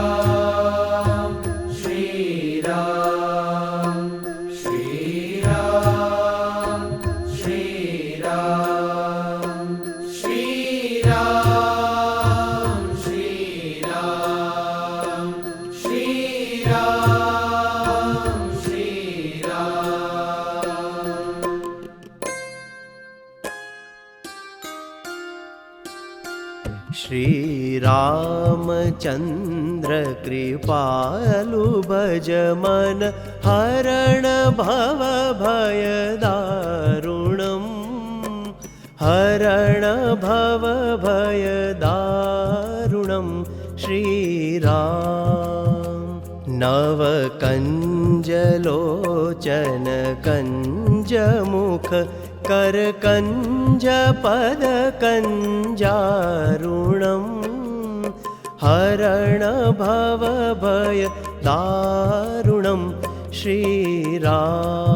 Oh. Shri Ramachandra कृपालु भज मन हरण भव भयदारुणम्। हरण भव भयदारुणं श्रीराम नवकञ्जलोचन कञ्जमुख करकञ्ज पदकञ्जारुणम् हरण भव भय दारुणं श्रीराम।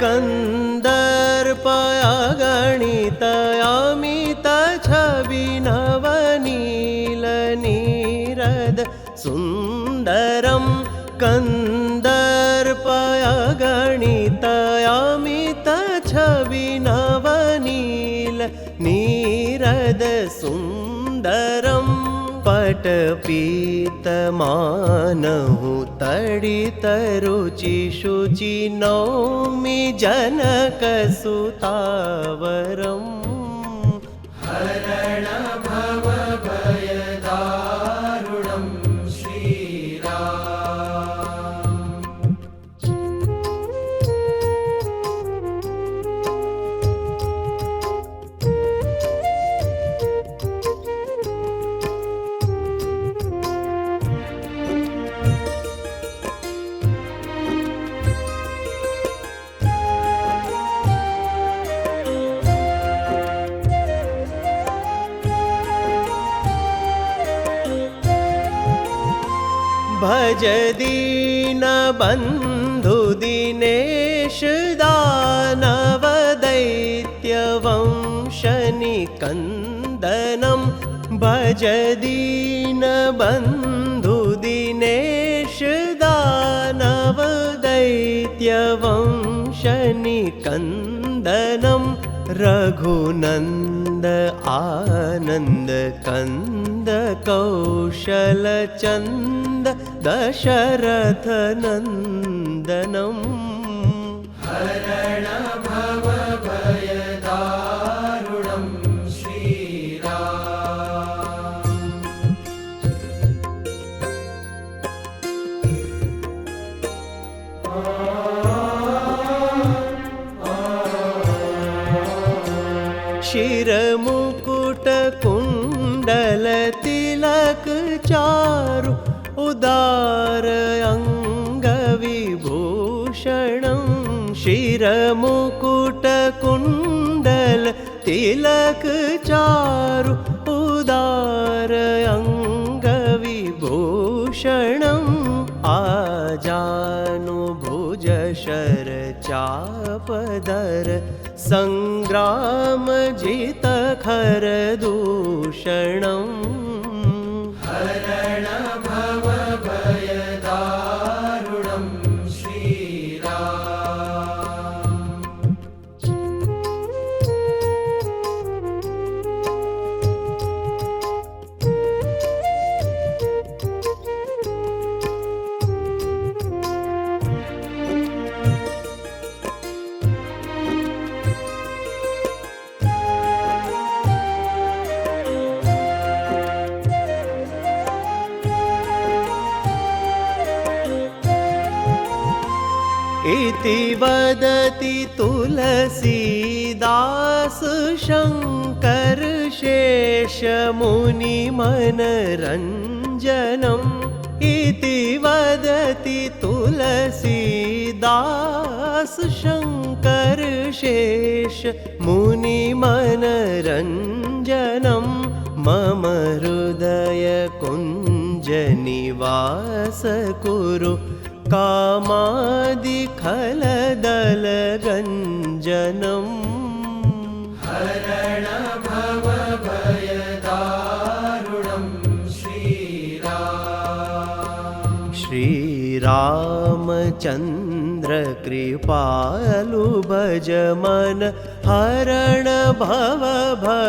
कन्दर्पया कन्दर्पया गणितयामित छविनवनील नीरद सुन्दरं पटपीतमानहु तडितरुचि शुचि नौमि जनकसुतावरम् भज दीनबन्धु दिनेश दानवदैत्यवंशनिकन्दनं भज दीनबन्धु दिनेश दानवदैत्यवंशनिकन्दनं रघुनन्द आनन्द कन्द कौशलचन्द दशरथनन्दनम् हरण भव शिरमुकुटकुण्डलतिलक चारु उदार अङ्गविभूषणं शिरमुकुटकुण्डल तिलक चारु उदार अङ्गविभूषणम् चापदर सङ्ग्रामजित खर दूषणम् इति वदति तुलसीदास शङ्कर शेषमुनिमनरञ्जनम् इति वदति तुलसीदास शङ्कर शेष मम हृदय कुञ्जनिवास कुरु कामादिखलदलगञ्जनं भयदारुणं श्रीराम। श्रीरामचन्द्रकृपालुभजमन् हरण भवभयदारुणम्